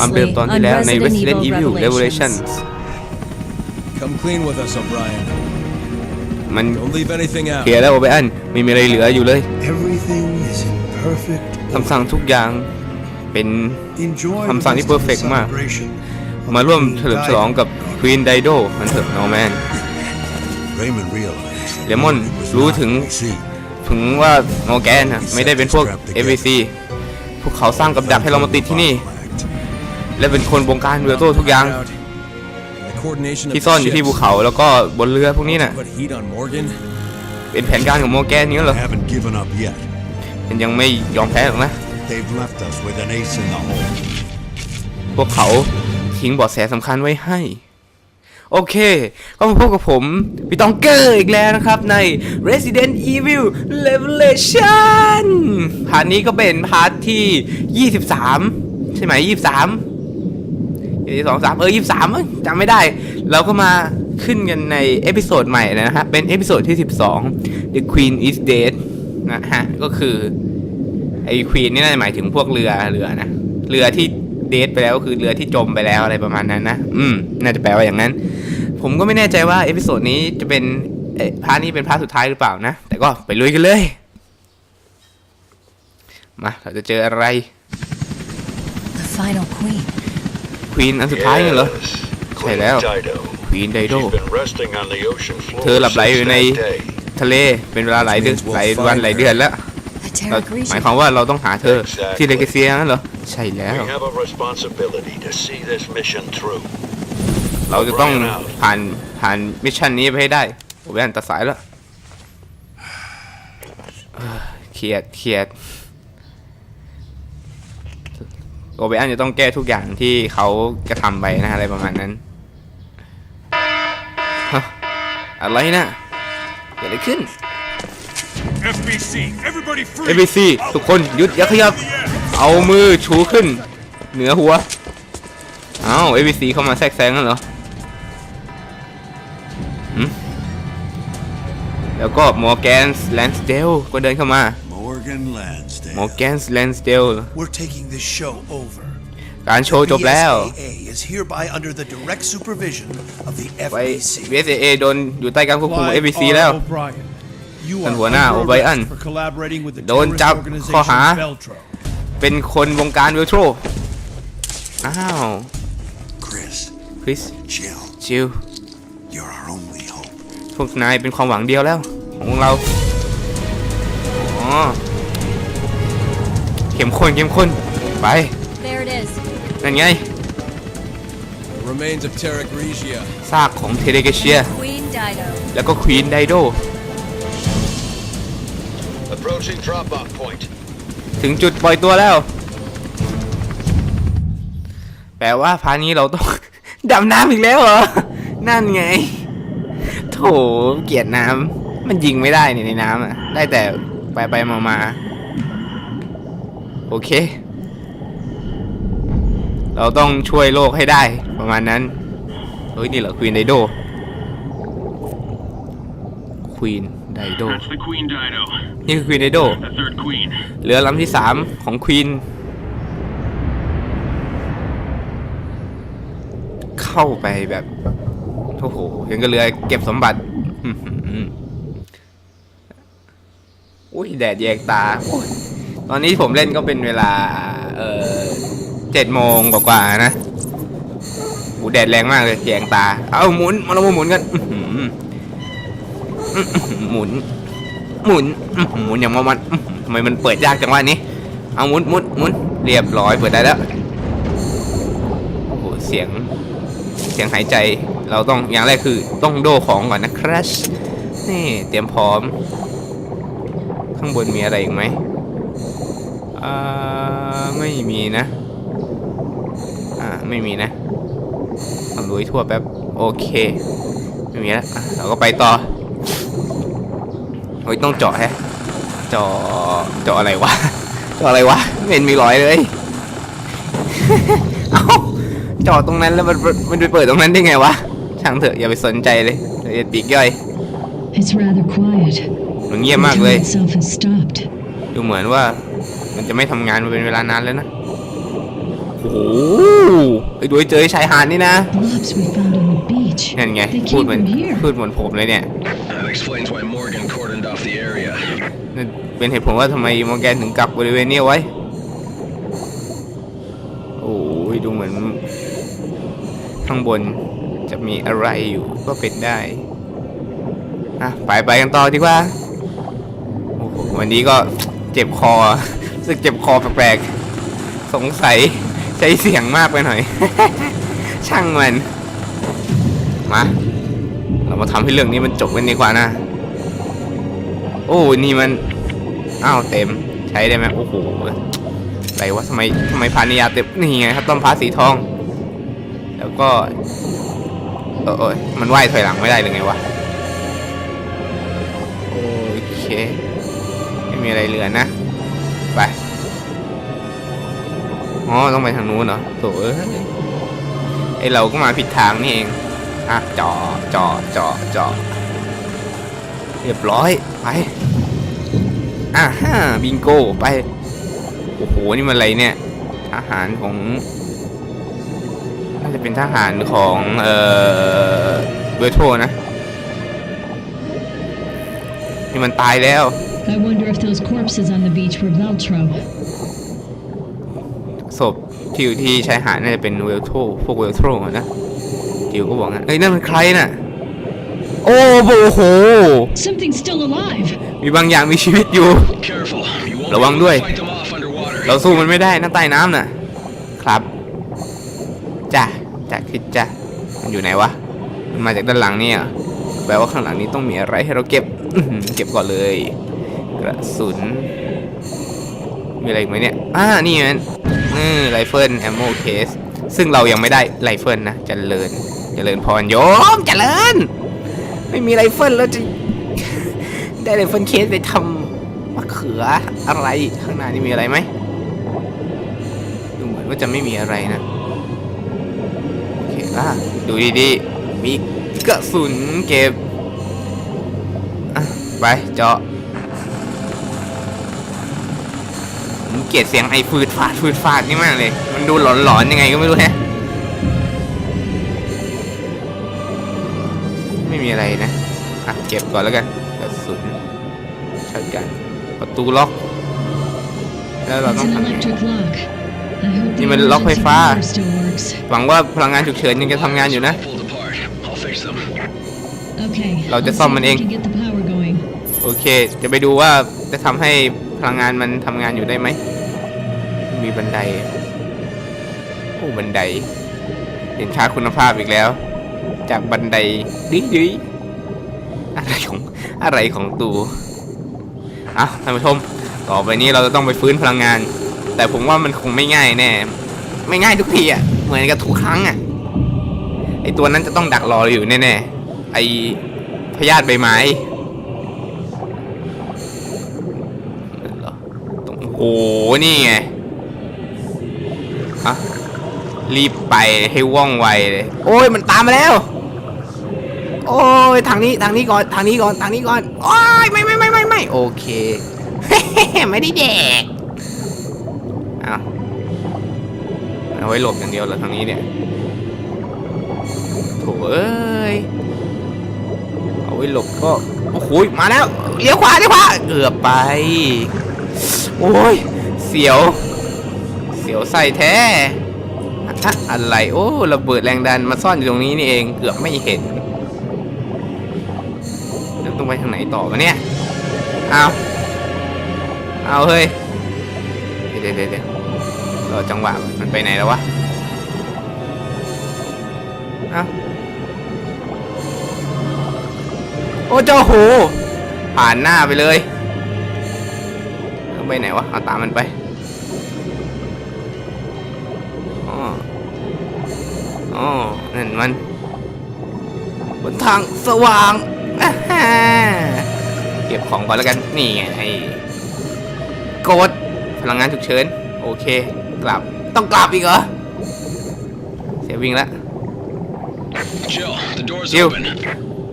ความเดิม Previously ตอนที่ on แล้วใน Resident Resident Evil Evil Revelations. Revelations Come clean with us, O'Brien. มัน Don't leave anything out. เคลียร์แล้วโอเบอันไม่มีอะไรเหลืออยู่เลย Everything is in perfect คำสั่งทุกอย่างเป็น Enjoy คำสั่งที่ the rest of the perfect มาก celebration. มาร่วมเฉลิมฉลองกับ Queen Dido มันเถอะโนแมน Raymond realized that เลมอน it was รู้ not ถึง AC. ถึงว่าโนแกนนะไม่ได้เป็นพวก FVC พ วกเขาสร้างกับดักให้เรามาติดที่นี่ และเป็นคนบงการเรือโต้ทุกอย่าง The coordination of ที่ซ่อนอยู่ที่ภู ships. เขาแล้วก็บนเรือพวกนี้น่ะ Put heat on Morgan. เป็นแผนการของโมแกนนี้เหรอ Haven't given up yet. มันยังไม่ยอมแพ้หรอกนะ They've left us with an ace in the hole. พวกเขาทิ้งเบาะแสสำคัญไว้ให้ โอเค ก็มาพบกับผมพี่ตองเกอร์อีกแล้วนะครับ ใน Resident Evil Revelation พาร์ทนี้ก็เป็นพาร์ทที่ 23 ใช่ไหม 23สองสามเออยี่สามจำไม่ได้ เราก็มาขึ้นกันในเอพิโซดใหม่นะฮะ เป็นเอพิโซดที่ 12 The Queen is Dead นะฮะ ก็คือ ไอ้ควีนนี่น่าจะหมายถึงพวกเรือเรือนะ เรือที่ เดทไปแล้วก็คือเรือที่จมไปแล้วอะไรประมาณนั้นนะ อืม น่าจะแปลว่าอย่างนั้น ผมก็ไม่แน่ใจว่าเอพิโซดนี้จะเป็นเอ่อพาร์ทนี้เป็นพาร์ทสุดท้ายหรือเปล่านะ แต่ก็ไปลุยกันเลย มาเราจะเจออะไร The final queen. ควีนอันสุดท้ายเหรอ Yes. Say Queen that. Dido. Queen Dido. She's been resting on the ocean floor เธอหลับไหลอยู่ since ใน that day. ทะเลเป็นเวลาหลายเดือนหลายวันหลายเดือนแล้ว The เรา Terra หมาย Grecian. ความว่าเราต้องหาเธอที่ Exactly. เลกเซียนั่นเหรอ ใช่แล้ว We have a responsibility to see this mission through. เราจะต้องผ่านผ่านมิชชั่นนี้ไปให้ได้โอ้ยอันตัดสายแล้วเอ้อเครียดเครียดโอเบอันจะต้องแก้ทุกอย่างที่เขากระทำไปนะอะไรประมาณนั้นฮะอะไรนะเกิดอะไรขึ้น FBC, everybody free! ABC ทุกคนหยุดอย่าขยับ เอามือชูขึ้น เหนือหัวเอ้า ABC เข้ามาแทรกแซงนั่นเหรอหึแล้วก็มอร์แกนส์แลนสเดลก็เดินเข้ามา Morgan Lansdale. มอร์แกนส์แลนสเดล We're taking this show over. การโชว์จบแล้ว BSAA is hereby under the direct supervision of the ไป FBC. VSA โดนอยู่ใต้การควบคุมของ Clive ABC R. แล้ว O'Brien. You ท่าน are หัวหน้า under O'Brien arrest for collaborating with the โดน terrorist จับ organization ข้อหา Veltro. เป็นคนวงการเวลโทรอ้าว Chris, คริส Jill, จิล you're our only hope. พวกนายเป็นความหวังเดียวแล้ว ของเรา อ๋อ เข้มข้นเข้มข้น ไป There it is. นั่นไง Remains of Terra Grigia. ซากของเทเดเกเชีย Queen Dido. แล้วก็ควีนไดโด Approaching drop-off point. ถึงจุดปล่อยตัวแล้ว แปลว่าพาร์ทนี้เราต้อง ดำน้ำอีกแล้วเหรอ นั่นไง โถเกลียดน้ำ มันยิงไม่ได้นี่ในน้ำอะ ได้แต่ไปไปมามาโอเค เราต้องช่วยโลกให้ได้ประมาณนั้น เฮ้ย นี่เหรอควีนไดโดควีนไดโด That's the Queen Dido, นี่คือควีนไดโด the third queen. เรือลำที่สามของควีนเข้าไปแบบโอ้โหยังกับเรือเก็บสมบัติอื้อหืออุ้ยแดดแยงตาโอ้ยตอนนี้ผมเล่นก็เป็นเวลา เออเจ็ดโมงกว่าๆนะโอ้แดดแรงมากเลยแยงตา เอาหมุนมาเรามาหมุนกันอื้อหืออื้อหือหมุน หมุนหมุนอย่างมันอื้อหือทำไมมันเปิดยากจังวะนี้เอาหมุนหมุนหมุนเรียบร้อยเปิดได้แล้วโอ้โหเสียงเสียงหายใจเราต้องอย่างแรกคือต้องโดของก่อนนะครับนี่เตรียมพร้อม ข้างบนมีอะไรอีกไหมอ่าไม่มีนะ อ่าไม่มีนะเอาลุยทั่วแป๊บโอเคไม่มีแล้วเราก็ไปต่อ เฮ้ยต้องเจาะแฮะเจาะเจาะอะไรวะเจาะอะไรวะไม่เห็นมีรอยเลยเอ้าเจาะตรงนั้นแล้วมันมันไปเปิดตรงนั้นได้ไงวะช่างเถอะอย่าไปสนใจเลยเดี๋ยวจะปีกย่อย It's rather quiet. มันเงียบมากเลย Return itself has stopped. ดูเหมือนว่า มันจะไม่ทำงานมาเป็นเวลานานแล้วนะโอ้โหไปดูให้เจอชายหาดนี่นะ Blobs we found on the beach. นั่นไง They พูด came เหมือน from here. พูดเหมือนผมเลยเนี่ย เป็นเหตุผลว่าทำไมมอร์แกนถึงกักบริเวณนี้ไว้ โอ้ยดูเหมือน ข้างบนจะมีอะไรอยู่ก็เป็นได้อะไปไปกันต่อดีกว่าโอ้โหวันนี้ก็เจ็บคอรู้สึกเจ็บคอแปลกๆสงสัยใช้เสียงมากไปหน่อย ช่างมัน มาเรามาทำให้เรื่องนี้มันจบกันดีกว่านะ โอ้ นี่มัน อ้าวเต็มใช้ได้ไหมโอ้โหอะไรวะทำไมทำไมพานิยาเต็มนี่ไงครับต้นพาสีทอง แล้วก็เออเอยมันว่ายถอยหลังไม่ได้หรือไงวะโอเค ไม่มีอะไรเหลือนะ ไปอ๋อต้องไปทางนู้นเหรอโถเอ้ยไอเราก็มาผิดทางนี่เองอะจอจอจอจอเรียบร้อยไป อะฮ่าบิงโกไป โอ้โห นี่มันอะไรเนี่ย ทหารของ น่าจะเป็นทหารของ เอ่อ เบอร์โทนะ นี่มันตายแล้ว I wonder if those corpses on the beach were Veltro. ศพที่อยู่ที่ชายหาดน่าจะเป็นเวลโทพวกเวลโทนะจิวก็บอกงั้นเอ้ยนั่นมันใครน่ะ โอ้โห Something's still alive. มีบางอย่างมีชีวิตอยู่ Careful. You won't ระวัง be able ด้วย to fight them off underwater. เราสู้มันไม่ได้นะใต้น้ำน่ะ ครับจ้ะจ้ะคิดจ้ะมันอยู่ไหนวะ มันมาจากด้านหลังเนี่ย แปลว่าข้างหลังนี้ต้องมีอะไรให้เราเก็บอื้อหือเก็บก่อนเลย กระสุน มีอะไรอีกไหมเนี่ย อ่า นี่มันนี่ไรเฟิลแอมโมเคส ซึ่งเรายังไม่ได้ไรเฟิลนะเจริญ เจริญพรโยม เจริญ ไม่มีไรเฟิลแล้วจะ ได้ไรเฟิลเคสไปทำมะเขืออะไรข้างหน้านี่มีอะไรไหมดูเหมือนว่าจะไม่มีอะไรนะโอเคอะดูดีๆ มีกระสุนเก็บไปเจาะผมเกลียดเสียงไอ้ฟืดฟาดฟืดฟาดนี่มากเลย มันดูหลอนๆยังไงก็ไม่รู้แฮะ ไม่มีอะไรนะ อะ เก็บก่อนแล้วกันกระสุนช็อตกันประตูล็อก แล้วเรา It's ต้อง an ทำยังไง electric lock. I hope the นี่มันล็อกไฟ emergency ฟ้า power still works. หวังว่าพลังงานฉุกเฉินยังจะทำงานอยู่นะ Pulled apart. I'll fix them. Okay. เราจะ I'll ซ่อม see มัน if เอ we ง can get the power going. โอเค จะไปดูว่าจะทำให้พลังงานมันทำงานอยู่ได้ไหม มีบันได โอ้ บันไดเห็นค่าคุณภาพอีกแล้ว จากบันไดดิดิอะไรของอะไรของตูอะท่านผู้ชม ต่อไปนี้เราจะต้องไปฟื้นพลังงาน แต่ผมว่ามันคงไม่ง่ายแน่ ไม่ง่ายทุกทีอะ เหมือนกับทุกครั้งอะ ไอตัวนั้นจะต้องดักรออยู่แน่ๆ ไอพยาธิใบไม้เหรอโอ้โหนี่ไงฮะรีบไปให้ว่องไวเลย โอ้ยมันตามมาแล้ว โอ้ยทางนี้ทางนี้ก่อนทางนี้ก่อนทางนี้ก่อนโอ้ยไม่ไม่ไม่ไม่ไม่โอเค ไม่ได้แดกเอาเอาไว้หลบอย่างเดียวเหรอทางนี้เนี่ยโถเอ้ยเอาไว้หลบก็โอ้โหมาแล้วเลี้ยวขวาเลี้ยวขวาเกือบไป โอ้ยเสียว เสียวใส่แท้อะไรโอ้ระเบิดแรงดันมาซ่อนอยู่ตรงนี้นี่เองเกือบไม่เห็น ต้องไปทางไหนต่อวะเนี่ยเอาเอาเฮ้ยเดี๋ยวเดี๋ยวเดี๋ยวรอจังหวะมันไปไหนแล้ววะเอาโอ้เจ้าโหผ่านหน้าไปเลยไปไหนวะเอาตามมันไปอ๋ออ๋อนั่นมันบนทางสว่าง อ่าฮ่าเก็บของก่อนแล้วกัน นี่ไงไอ้กดพลังงานฉุกเฉิน โอเค กลับ ต้องกลับอีกเหรอ เสียวิ่งแล้ว Jill, the door's Jill. open.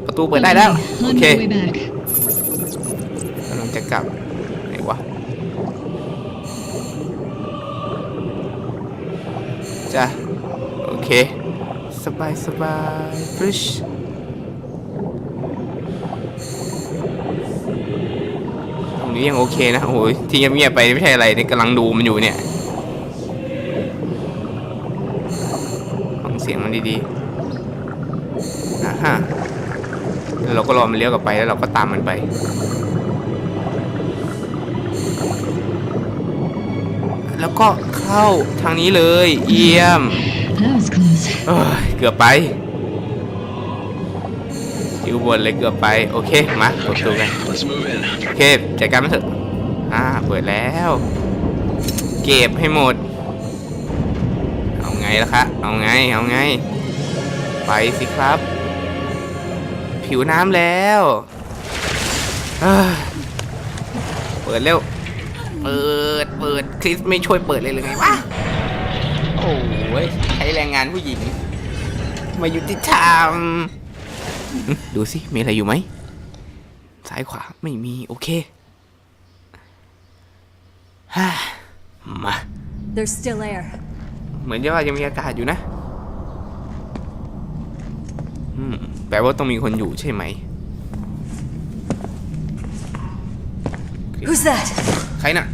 ประตูเปิดได้แล้ว Okay, โอ on เค my way back. กำลังจะกลับไหนวะจ้ะโอเค สบายสบายฟริช ตรงนี้ยังโอเคนะ โอ้ยที่เงียบๆไปไม่ใช่อะไรนี่กำลังดูมันอยู่เนี่ยฟังเสียงมันดีๆอ่าฮะแล้วเราก็รอมันเลี้ยวกลับไปแล้วเราก็ตามมันไปแล้วก็เข้าทางนี้เลย เยี่ยม That was close. เอ้ยเกือบไป อยู่บนเลยเกือบไป โอเค มากดดูกัน Let's move in. โอเค จัดการมันเถอะ อ่า เปิดแล้ว เก็บให้หมด เอาไงล่ะคะ เอาไง เอาไง ไปสิครับ ผิวน้ำแล้วเอ้ยเปิดเร็ว เปิด เปิด คริสไม่ช่วยเปิดเลยหรือไงวะ โอ้ยใช้แรงงานผู้หญิง มายุติธรรมหึ ดูสิมีอะไรอยู่ไหมซ้ายขวาไม่มีโอเคฮ่ามา There's still air. เหมือนจะว่ายังมีอากาศอยู่นะอืมแปลว่าต้องมีคนอยู่ใช่ไหม Who's that? ใครน่ะ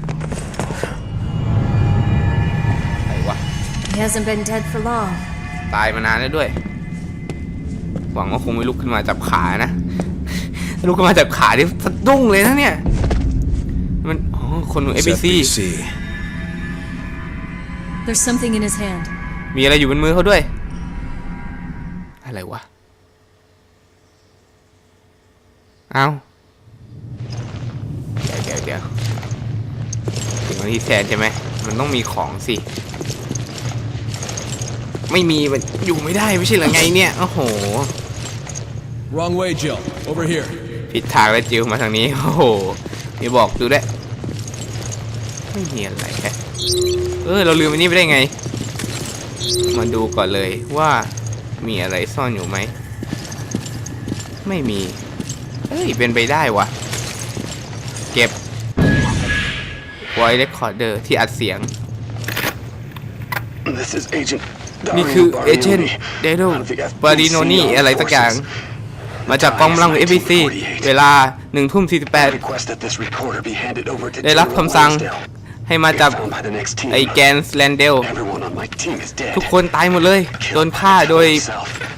ใครวะ He hasn't been dead for long. ตายมานานแล้วด้วย หวังว่าคงไม่ลุกขึ้นมาจับขานะลุกขึ้นมาจับขาที่สะดุ้งเลยนะเนี่ย มันอ๋อคนหนู It's ABC FBC. There's something in his hand. มีอะไรอยู่บนมือเขาด้วย อะไรวะ เอาเดี๋ยวเดี๋ยวเดี๋ยวถึงวันที่แซนใช่ไหม มันต้องมีของสิ ไม่มีมันอยู่ไม่ได้ไม่ใช่เหรือไงเนี่ย โอ้โห Wrong way, Jill. Over here. ผิดทางแล้วจิวมาทางนี้ โอ้โหมีบอกดูด้วยไม่มีอะไรแค่เออ เราลืมอันนี้ไปได้ไง มาดูก่อนเลยว่ามีอะไรซ่อนอยู่ไหม ไม่มี เฮ้ย เป็นไปได้วะเก็บ voice recorder ที่อัดเสียง This is Agent นี่คือเอเจนต์เดโดบาริโนนี่อะไรสักอย่าง มาจากกองกำลังของ FBC เวลา1ทุ่ม request that this recorder be handed over to 48 ได้รับคำสั่งให้มาจับ found by the next team. ไอแกนสแลนเดล Everyone on my team is dead. ทุกคนตายหมดเลย โดนฆ่าโดย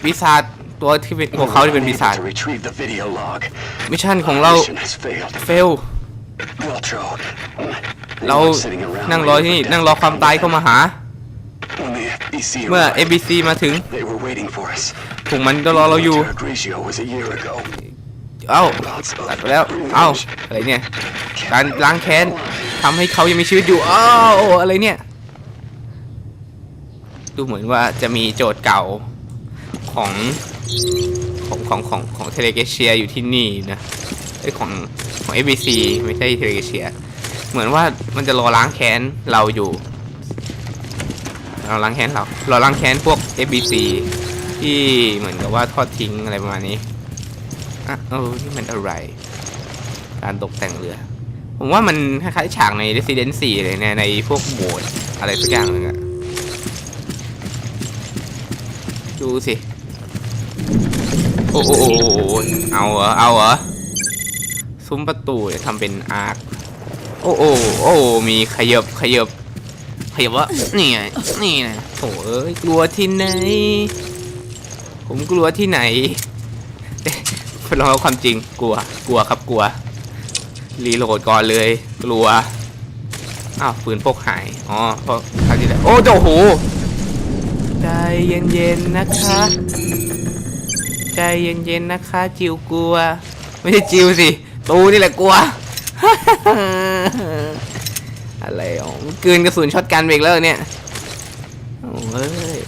ปีศาจตัวที่เป็นพวกเขาที่เป็นปีศาจ To retrieve the video log. มิชชั่นของเรา Mission has failed. เฟล Wiltro. เรา sitting around นั่งรอที่นี่นั่งรอความตายเข้ามาหา When the FBC เมื่อ arrived, ABC มาถึง they were waiting for us. พวกมันก็รอเราอยู่ Terra Grigio was a year ago. เอ้าตัดไปแล้ว เอ้า อะไรเนี่ย การล้างแค้นทำให้เขายังมีชีวิตอยู่อ้าวอะไรเนี่ย ดูเหมือนว่าจะมีโจทย์เก่าของของของของของเทเลเกเชียอยู่ที่นี่นะไอยของของ ABC ไม่ใช่เทเลเกเชีย เหมือนว่ามันจะรอล้างแค้นเราอยู่ เราล้างแค้นเราเรอล้างแค้นพวก ABC ที่เหมือนกับว่าทอดทิ้งอะไรประมาณนี้อะเออนี่มันอะไร การตกแต่งเรือ ผมว่ามันคล้ายๆฉากใน Resident 4 เลยเนี่ยในพวกโบสถ์อะไรสักอย่างหนึงอะดูสิ โอ้โหเอาเหรอ เอาเหรอ ซุ้มประตูเนี่ยทำเป็นอาร์ค โอ้โอ้โอ้มีขยบขยบ ขยับวะนี่ไงนี่นะโถเอ้ยกลัวที่ไหน ผมกลัวที่ไหนลองเอาความจริงกลัว กลัวครับกลัว รีโหลดก่อนเลย กลัว อ้าวปืนพกหาย อ๋อเพราะคราวที่แล้วโอ้โหใจเย็นๆนะคะ ใจเย็นๆนะคะ จิวกลัว ไม่ใช่จิวสิ ตูนี่แหละกลัว อะไรอ๋อมันกลืนกระสุนช็อตกันไปอีกแล้วเนี่ยโอ้เฮ้ย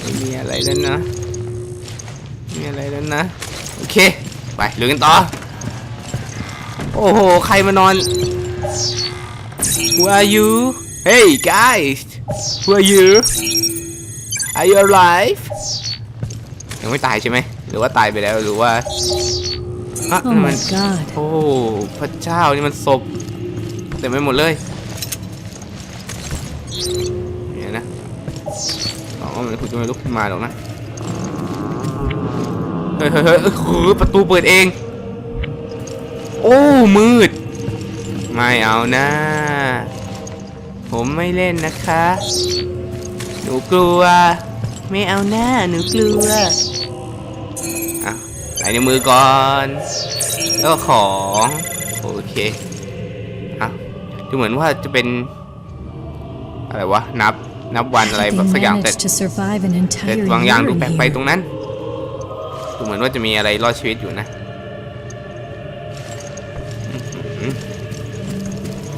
ไม่มีอะไรแล้วนะมีอะไรแล้วนะโอเคไปลุยกันต่อโอ้โหใครมานอน Who are you Hey guys Who are you Are you alive ยังไม่ตายใช่ไหมหรือว่าตายไปแล้วหรือว่าอะ Oh นั่น my มัน god. โอ้พระเจ้านี่มันศพ เต็มไปหมดเลยเดี๋ยนะอ๋อมันคุณจะไม่ลุกขึ้นมาหรอกนะเฮ้ยเฮ้ยเฮ้ยคือประตูเปิดเอง โอ้มืด ไม่เอานะ ผมไม่เล่นนะคะ หนูกลัว ไม่เอาหน้าหนูกลัวอะใส่ในมือก่อนแล้วของ โอเค ดูเหมือนว่าจะเป็น อะไรวะ นับ นับวันอะไรแบบ They สักอย่างแต่ managed to survive an แต่ entire บางอย่าง year ดู in แปลกไป here. ตรงนั้น ดูเหมือนว่าจะมีอะไรรอดชีวิตอยู่นะอื้อหือ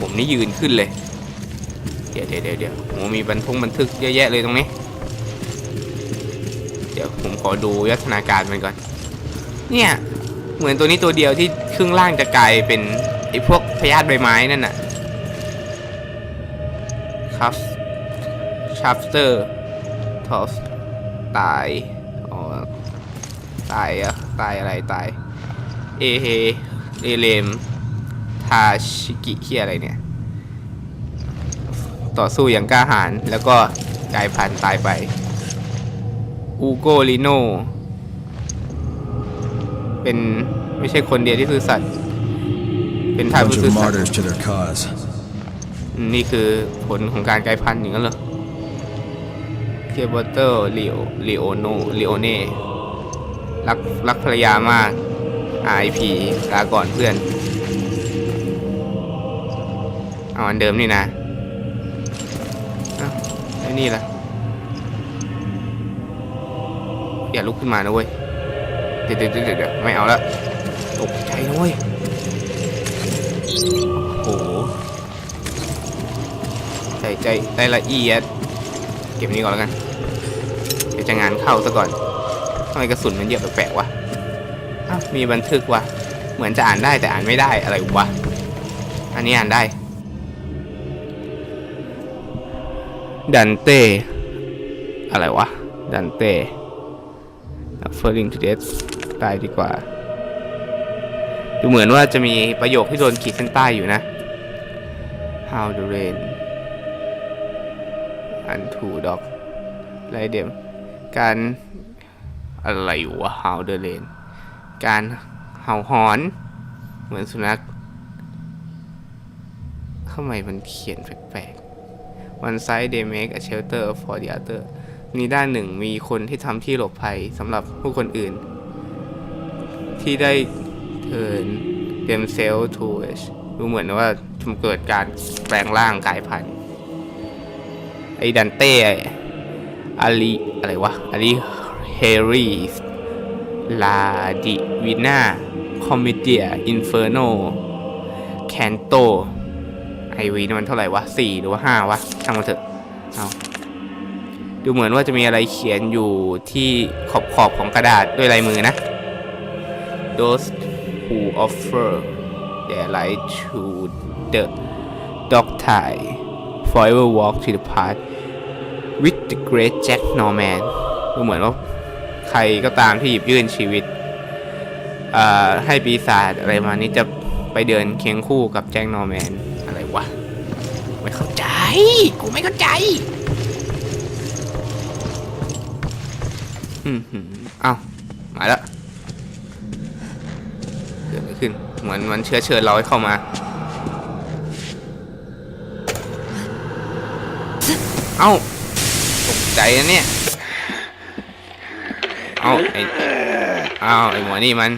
ผมนี่ยืนขึ้นเลย เดี๋ยวเดี๋ยวเดี๋ยวเดี๋ยวโอ้มีบันทงบันทึกเยอะแยะเลยตรงนี้ เดี๋ยวผมขอดูยัฒนาการมันก่อน เนี่ย เหมือนตัวนี้ตัวเดียวที่ครึ่งล่างจะกลายเป็นไอ้พวกพยาธิใบไม้นั่นน่ะ ครับชาร์ปสเตอร์ทอสตายอ๋อตายอะตายอะไรตาย เอเฮเอเลมทาชิกิเคียอะไรเนี่ย ต่อสู้อย่างกล้าหาญแล้วก็กลายพันธุ์ตายไป อูโกลิโน เป็นไม่ใช่คนเดียวที่ซื่อสัตย์เป็นทายผู้ซื่อสัตย์ martyrs to their cause. นี่คือผลของการกลายพันธุ์อย่างนั้นเหรอเคียบเตอร์ลีโอลีโอโนลีโอเน่รักรักภรรยามาก RIP ลาก่อนเพื่อน เอาอันเดิมนี่นะไอ้นี่ล่ะ อย่าลุกขึ้นมานะเว้ย เดี๋ยวเดี๋ยวเดี๋ยวเดี๋ยวไม่เอาละตกใจนะเว้ย ส่ใจรายละเอียด เก็บนี้ก่อนแล้วกันเดี๋ยวจะงานเข้าซะก่อนทำไมกระสุนมันเยอะแปลกๆวะอ้าวมีบันทึกวะเหมือนจะอ่านได้แต่อ่านไม่ได้อะไรวะอันนี้อ่านได้ดันเต้อะไรวะดันเต้ Falling to death ตายดีกว่า ดูเหมือนว่าจะมีประโยคที่โดนขีดเส้นใต้อยู่นะ How the rain unto dog ไรเดมการอะไรวะ How the rain การเห่าหอน เหมือนสุนัขทำไมมันเขียนแปลกๆ One side they make a shelter for the other มีด้านหนึ่งมีคนที่ทำที่หลบภัยสำหรับผู้คนอื่น ที่ได้ turn themselves to us ดูเหมือนว่าจะเกิดการแปลงร่างกายพันธุ์ อ้ดันเต้อาลีอะไรวะอาลีเฮรีสลาดิวิน่าคอมเมเดียอินเฟอร์โนแคนโตไอวีนี่มันเท่าไหร่วะสี่หรือว่าห้าวะช่างมันเถอะเอาดูเหมือนว่าจะมีอะไรเขียนอยู่ที่ขอบขอบๆของกระดาษด้วยลายมือนะ those who offer their light to the dog tie forever walk to the path with the great Jack Norman ดูเหมือนว่าใครก็ตามที่หยิบยื่นชีวิต ให้ปีศาจอะไรมานี้จะไปเดินเคียงคู่กับแจ็คนอร์แมน อะไรวะ ไม่เข้าใจ กูไม่เข้าใจอืมหืมเอ้ามาแล้วเกิดอะไรขึ้น เหมือนมันเชื้อเชิญเราให้เข้ามา อ้าตกใจนะเนี่ย เอ้าไอ้เอ้าไอ้หมอนี่มัน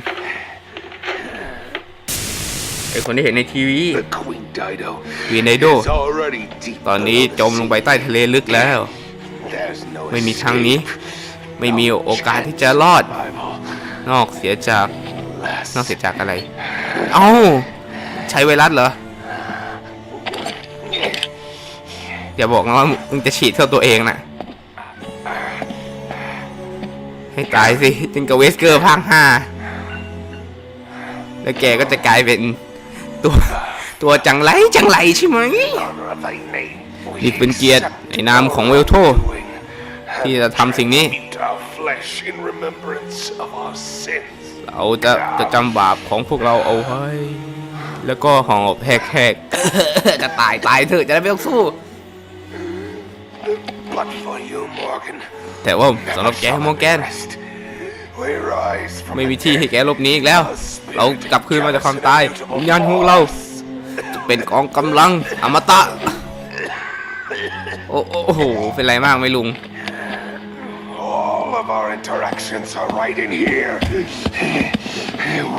ไอ้คนที่เห็นในทีวี The Queen Dido วีนไดโด is already deep. ตอนนี้จมลงไปใต้ทะเลลึกแล้ว There's no ไม่มีทางนี้ ไม่มีโอกาสที่จะรอด survival. นอกเสียจาก Last นอกเสียจากอะไร เอ้า ใช้ไวรัสเหรอ อย่าบอกนะว่ามึงจะฉีดเข้าตัวเองนะให้ตายสิจิงกับเวสเกอร์ภาคห้าแล้วแกก็จะกลายเป็นตัวตัวจังไรจังไรใช่ไหมนี่เป็นเกียรติในนามของเวลโท ที่จะทำสิ่งนี้ เราจะจะจำบาปของพวกเราเอาไว้ แล้วก็หอบแหกๆจะตายตายเถอะจะได้ไม่ต้องสู้ แต่ว่าสำหรับแกมองแกน rest. We rise from ไม่มี the ที่ให้ dead. แกหลบหนีอีกแล้ว เรากลับคืนมาจากความตายวิญญาณของเราจะเป็นกองกำลังอมตะ โอ้โอ้โอ้โหเป็นไรมากไหมลุง All of our interactions are right in here.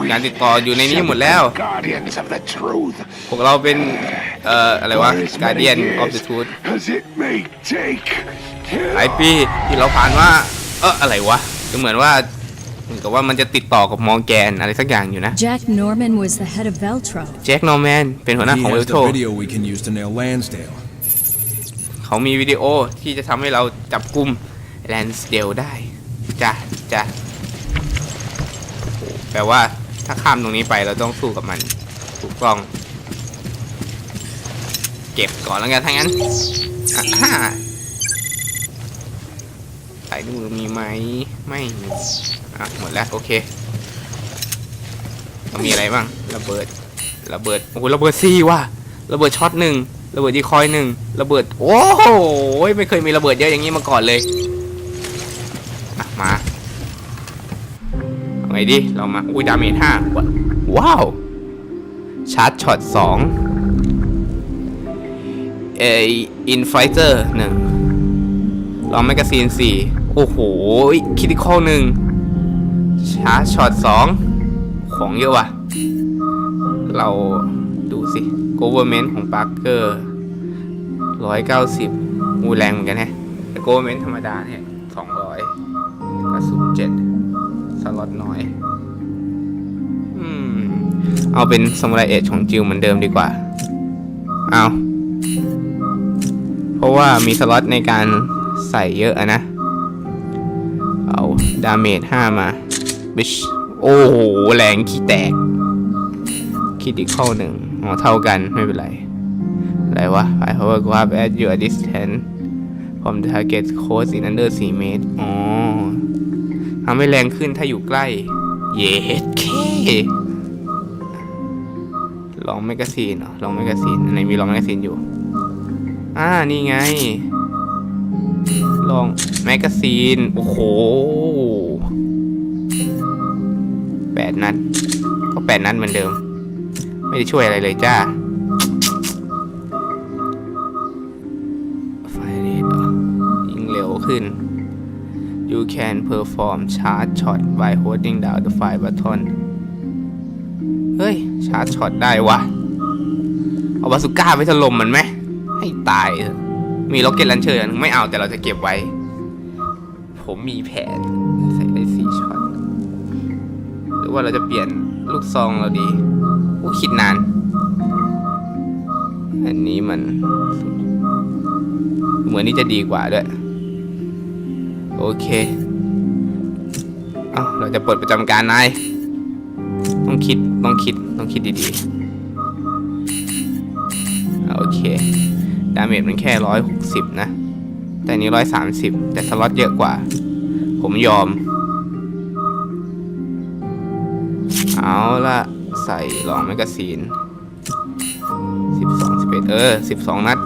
We การติดต่ออยู่ในนี้หมดแล้ว guardians of the truth. พวกเราเป็น เอ่อ อะไรวะ For as many Guardian of the years Truth As it may take. หลายปีที่เราผ่านว่า เอออะไรวะก็เหมือนว่าเหมือนกับว่ามันจะติดต่อกับมองแกนอะไรสักอย่างอยู่นะ Jack Norman was the head of Veltro. แจ็คนอร์แมนเป็นหัวหน้า He ของเวล has โท the video we can use to nail Lansdale. เขามีวิดีโอที่จะทำให้เราจับกลุ่มแลนสเดลได้จ้ะจ้ะโอ้แป ลว่าถ้าข้ามตรงนี้ไปเราต้องสู้กับมันถูกต้องเก็บก่อนแล้วกันถ้างั้นอ่าสายดูมีไหมไม่มีอะหมดแล้วโอเคเรามีอะไรบ้างระเบิดระเบิดโอ้โหระเบิดซี่ว่ะระเบิดช็อตหนึ่งระเบิดดีคอยหนึ่งระเบิดโอ้โหไม่เคยมีระเบิดเยอะอย่างนี้มาก่อนเลย ไงดิ เรามา อุ้ยดาเมจห้าว้าว ชาร์จช็อตสองเออินไฟเตอร์หนึ่งลองแมกกาซีนสี่โอ้โห คิติคอลหนึ่งชาร์จช็อตสองของเยอะว่ะ เราดูสิ government ของ Parker ร้อยเก้าสิบมูแรงเหมือนกันแฮะแต่ government ธรรมดาเนี่ยสองร้อยกระสุนเจ็ด สล็อตน้อย อืม เอาเป็นสมุไรเอจของจิวเหมือนเดิมดีกว่า เอาเพราะว่ามีสล็อตในการใส่เยอะอะนะ เอาดาเมจ5มาบิชโอ้โห แรงขี้แตกคิดอีกเข้าหนึ่งอ๋อเท่ากันไม่เป็นไรอะไรวะ I power grab at your distance from the target close in under 4 เมตร อ๋อ ทำให้แรงขึ้นถ้าอยู่ใกล้ เย็ดเคลองแมกกาซีนเหรอลองแมกกาซีนไหนมีลองแมกกาซีนอยู่ อ่า นี่ไง ลองแมกกาซีน โอ้โหแปดนัด ก็แปดนัดเหมือนเดิม ไม่ได้ช่วยอะไรเลยจ้าไฟเรทยิงเร็วขึ้น you can perform charge shot by holding down the fire button เฮ้ย ชาร์จช็อตได้วะ เอาบาสุก้าไปถล่มมันไหม ให้ตาย มีล็อกเก็ตลันเชอร์อันไม่เอาแต่เราจะเก็บไว้ ผมมีแผนใส่ได้สี่ช็อต หรือว่าเราจะเปลี่ยนลูกซองเราดีอู้คิดนาน อันนี้มัน เหมือนนี่จะดีกว่าด้วย โอเค เอาเราจะเปิดประจำการนาย ต้องคิด ต้องคิด ต้องคิดดีๆ โอเค ดาเมจมันแค่ร้อยหกสิบนะ แต่นี้ร้อยสามสิบแต่สล็อตเยอะกว่า ผมยอม เอาละใส่ลองแมกกาซีนสิบสองสิบเอ็ดเออสิบสองนัด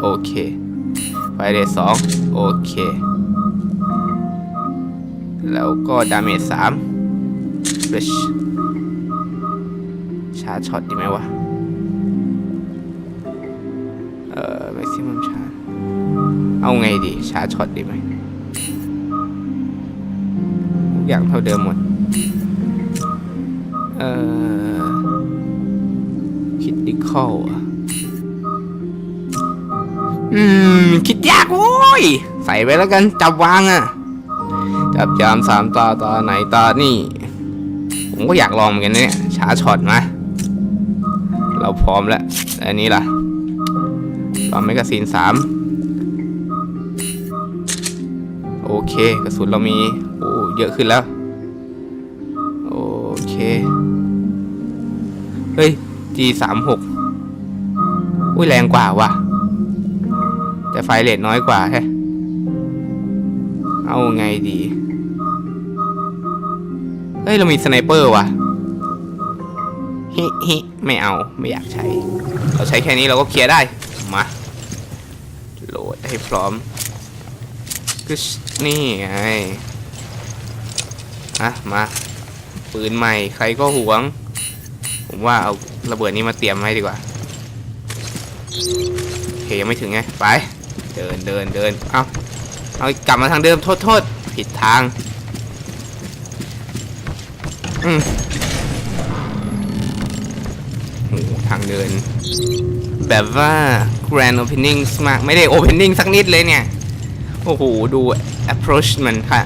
โอเค ไฟเดสสองโอเค แล้วก็ดาเมจสามเบชชาร์จช็อตดีไหมวะ เอ่อ maximum ชาร์จเอาไงดี ชาร์จช็อตดีไหมทุกอย่างเท่าเดิมหมด เอ่อคิดดิคอลอะอืม คิดยากโว้ย ใส่ไปแล้วกันจับวางอะ จับยามสามตาตาไหนตานี่ ผมก็อยากลองเหมือนกันเนี่ยช้าช็อตมาเราพร้อมแล้ว อันนี้ล่ะลองแมกกาซีนสามโอเคกระสุนเรามีโอ้เยอะขึ้นแล้ว โอเค เฮ้ย G สามหกอุ้ยแรงกว่าว่ะ แต่ไฟเรทน้อยกว่าแฮะเอาไงดี เฮ้ย เรามีสไนเปอร์ว่ะฮิฮิไม่เอาไม่อยากใช้ เราใช้แค่นี้เราก็เคลียร์ได้ มา โหลดให้พร้อมก็นี่ไงอะมา ปืนใหม่ใครก็หวง ผมว่าเอาระเบิดนี้มาเตรียมไว้ดีกว่าโอเคยังไม่ถึงไง ไป เดินเดินเดินเอาเอากลับมาทางเดิมโทษโทษผิดทาง อืมโหทางเดิน แบบว่า grand opening มาก ไม่ได้ opening สักนิดเลยเนี่ย โอ้โห ดู approach มันค่ะ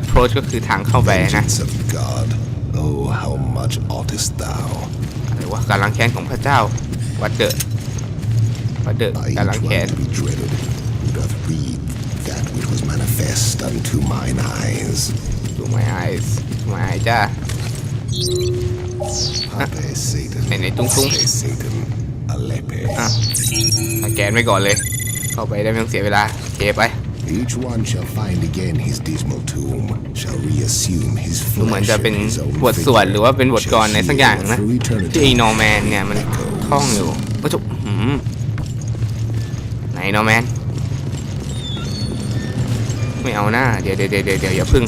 approach ก็คือทางเข้าไปนะ Vengeance of God. Oh, how much oughtest thou? อะไรวะการล้างแค้นของพระเจ้า วัดเดอวัดเดอ By การ each ล้างแค้น one to be dreaded, who doth read that which was manifest unto mine eyes. ดู my eyes ดู my eyes จ้า Pape Satan. ไหนๆตุ้งๆ Pape Satan. Alepe. อะสแกนไว้ก่อนเลย เข้าไปได้ไม่ต้องเสียเวลาโอเคไป Each one shall find again his dismal tomb, shall reassume his ดูเหมือน flesh จะเป็น and his own บทสวดหรือว่าเป็นบทกลอนในสักอย่างนะ Through eternity. ที่ไอ้นอร์แมนเนี่ยมันท่องอยู่ก็จะหืมไหนนอร์แมน ไม่เอาหน้า เดี๋ยวเดี๋ยวเดี๋ยวเดี๋ยวอย่าพึ่ง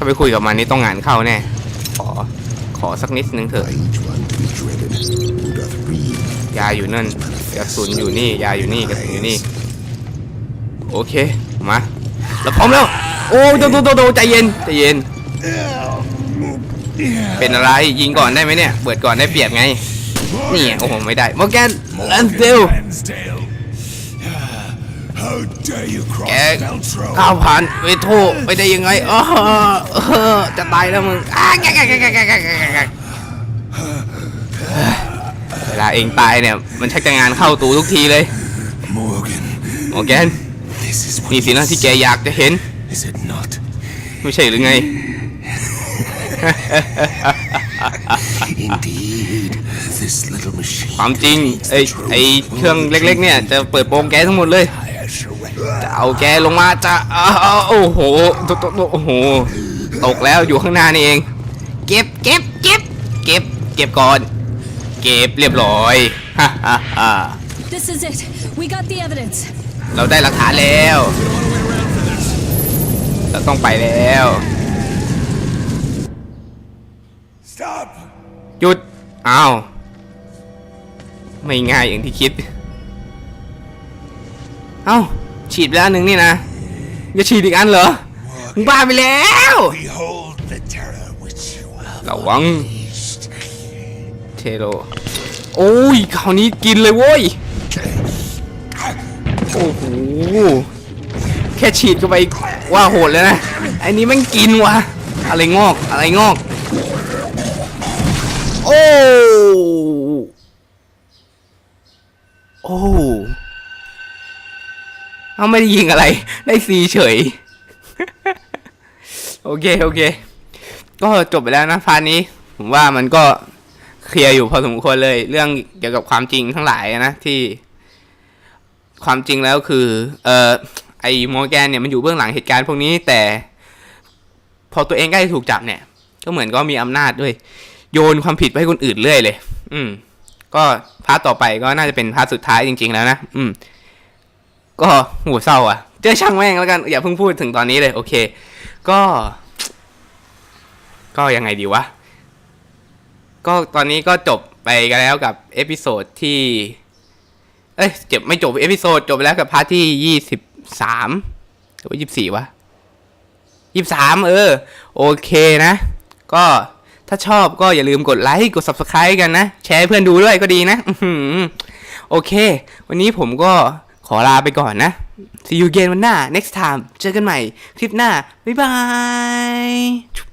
ถ้าไปคุยกับมันนี่ต้องงานเข้าแน่ ขอ ขอสักนิดนึงเถอะ ยาอยู่นั่นกระสุนอยู่นี่ ยาอยู่นี่กระสุนอยู่นี่ โอเค มาเราพร้อมแล้ว โอ้โดโดโดโดใจเย็น ใจเย็น เป็นอะไร ยิงก่อนได้ไหมเนี่ย เปิดก่อนได้เปรียบไง นี่ โอ้โห ไม่ได้ โมแกนลันเดล แกข้าวผ่านเวโทไปได้ยังไงอ๋อจะตายแล้วมึงเวลาเองตายเนี่ย มันชักจะงานเข้าตูทุกทีเลยโมแกนนี่สินะที่แกอยากจะเห็น ไม่ใช่หรือไง ความจริงไอ้ไอ้เครื่องเล็กๆเนี่ย จะเปิดโปงแกทั้งหมดเลย จะเอาแกลงมาจะเอาเอาโอ้โหตกตกตกโอ้โหตกแล้วอยู่ข้างหน้านี่เอง เก็บเก็บเก็บเก็บเก็บก่อน เก็บเรียบร้อยฮ่าฮ่าฮ่า This is it. We got the evidence. เราได้หลักฐานแล้ว เราต้องไปแล้ว Stop! หยุด อ้าว ไม่ง่ายอย่างที่คิด เอ้า ฉีดไปแล้วหนึ่งนี่นะจะฉีดอีกอันเหรอมึงบ้าไปแล้ว Behold the terror which you have ระวัง unleashed. เทโลโอ้ยคราวนี้กินเลยโว้ยโอ้โหแค่ฉีดเข้าไปว่าโหดแล้วนะไอ้นี้แมันกินวะอะไรงอกอะไรงอก โอ้ โอ้ เอาไม่ได้ยิงอะไร ได้ซีเฉย โอเคโอเค ก็จบไปแล้วนะพาร์ทนี้ ผมว่ามันก็เคลียร์อยู่พอสมควรเลย เรื่องเกี่ยวกับความจริงทั้งหลายนะที่ ความจริงแล้วคือ เอ่อไอ้มอร์แกนเนี่ยมันอยู่เบื้องหลังเหตุการณ์พวกนี้แต่ พอตัวเองใกล้ถูกจับเนี่ย ก็เหมือนก็มีอำนาจด้วย โยนความผิดไปให้คนอื่นเรื่อยเลย อืม ก็พาร์ทต่อไปก็น่าจะเป็นพาร์ทสุดท้ายจริง ๆ แล้วนะ อืม ก็หัวเศร้าอะเจอช่างแม่งแล้วกัน อย่าเพิ่งพูดถึงตอนนี้เลย โอเค ก็ ก็ยังไงดีวะ ก็ตอนนี้ก็จบไปกันแล้วกับเอพิโซดที่ เอ้ยเจ็บไม่จบเอพิโซดจบไปแล้วกับพาร์ทที่ยี่สิบสามหรือว่ายี่สิบสี่วะยี่สิบสามเออ โอเคนะ ก็ถ้าชอบก็อย่าลืมกดไลค์กด subscribe กันนะ แชร์เพื่อนดูด้วยก็ดีนะ โอเค วันนี้ผมก็ ขอลาไปก่อนนะ see you again วันหน้า next time เจอกันใหม่ คลิปหน้า บ๊ายบาย